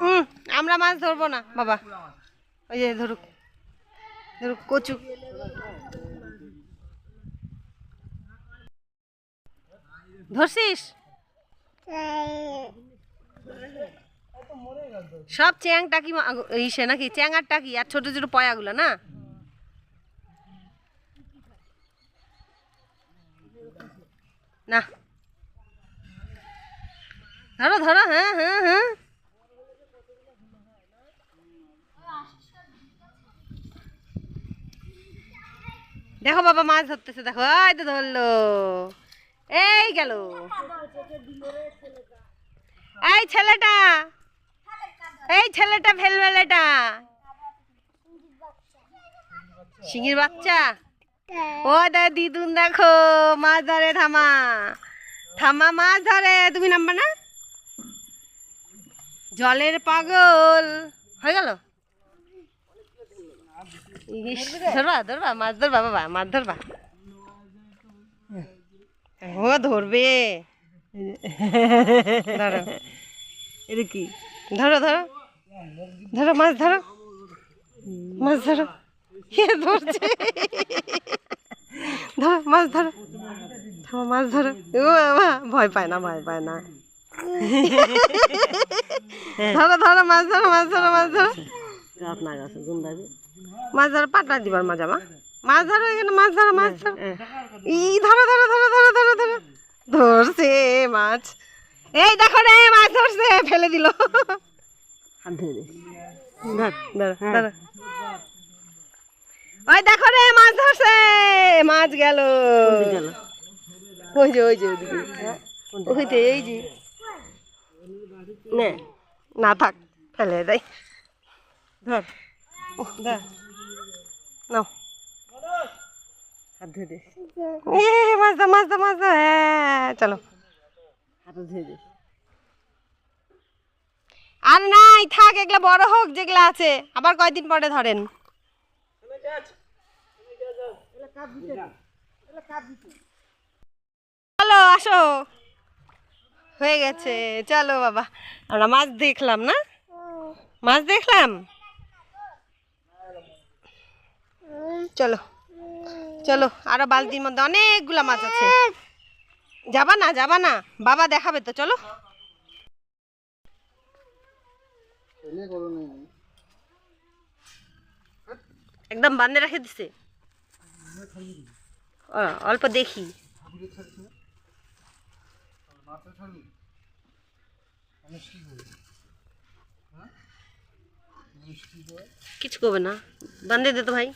হুম আমরা মাছ ধরবো না, বাবা। ওই যে ধরুক ধরুক কচু। ধরছিস? সব চ্যাং টাকি ইসে নাকি? চ্যাঙার টাকি আর ছোট ছোট পয়াগুলো, না? না। ধরো ধরো হ্যাঁ হ্যাঁ হ্যাঁ। দেখো বাবা, মাছ ধরতেছে, দেখো, এই তো ধরলো। এই গেল। এই ছেলেটা এই ছেলেটা ফেলবেলেটা সিংহের বাচ্চা? ও দা, দিদুন দেখো, মাছ ধরে, থামা। থামা, মাছ ধরে। তুমি নামবা না? জলের পাগল। হয়ে গেল? ধরবা ধরবা মাছ ধরবা বাবা মাছ ধরবা। ও ধরবে। ধরো। এটা কি? ধরো ধরো। ধরো মাছ ধরো। মাছ ধরো। কে ধরছে। ধরো মাছ ধরো। মাছ ধরো। ও বাবা ভয় পায় না ভয় পায় না। ধরো ধরো মাছ ধরো মাছ ধরো মাছ ধরো। রাত না গেছে গুন্ডাবে মাছ ধরো পাটনা দিবার মাজা মা। মাছ ধরো এখানে মাছ ধরো মাছ ধরো। ই ধরো ধরো ধরো ধরো ধরো ধরো। ধরছে মাছ। এই দেখো রে মাছ ধরছে ফেলে দিল। হাত ধরে দে। ধর ধর ধর। ওই দেখো রে মাছ ধরছে মাছ গেল। গেল? ওই যে ওই যে ওই যে এই যে। নে, না থাক, ফেলে দেয় ধর ধর নাও। হাত ধরে দে। মাছ দাও মাছ দাও মাছ দাও হ্যাঁ চলো। হাত ধরে দে। আর নাই, থাক, এগুলা বড় হোক, যেগুলা আছে। আবার কয়দিন পরে ধরেন। চলো আসো। হয়ে গেছে। চলো বাবা আমরা মাছ দেখলাম না? মাছ দেখলাম? চলো চলো আরও বালতির মধ্যে অনেকগুলা মাছ আছে। যাবা না যাবা না বাবা দেখাবে তো চলো। একদম বান্ধে রেখে দিছে। ও, অল্প দেখি। কিছু করবে না। বান্ধে দে তো ভাই।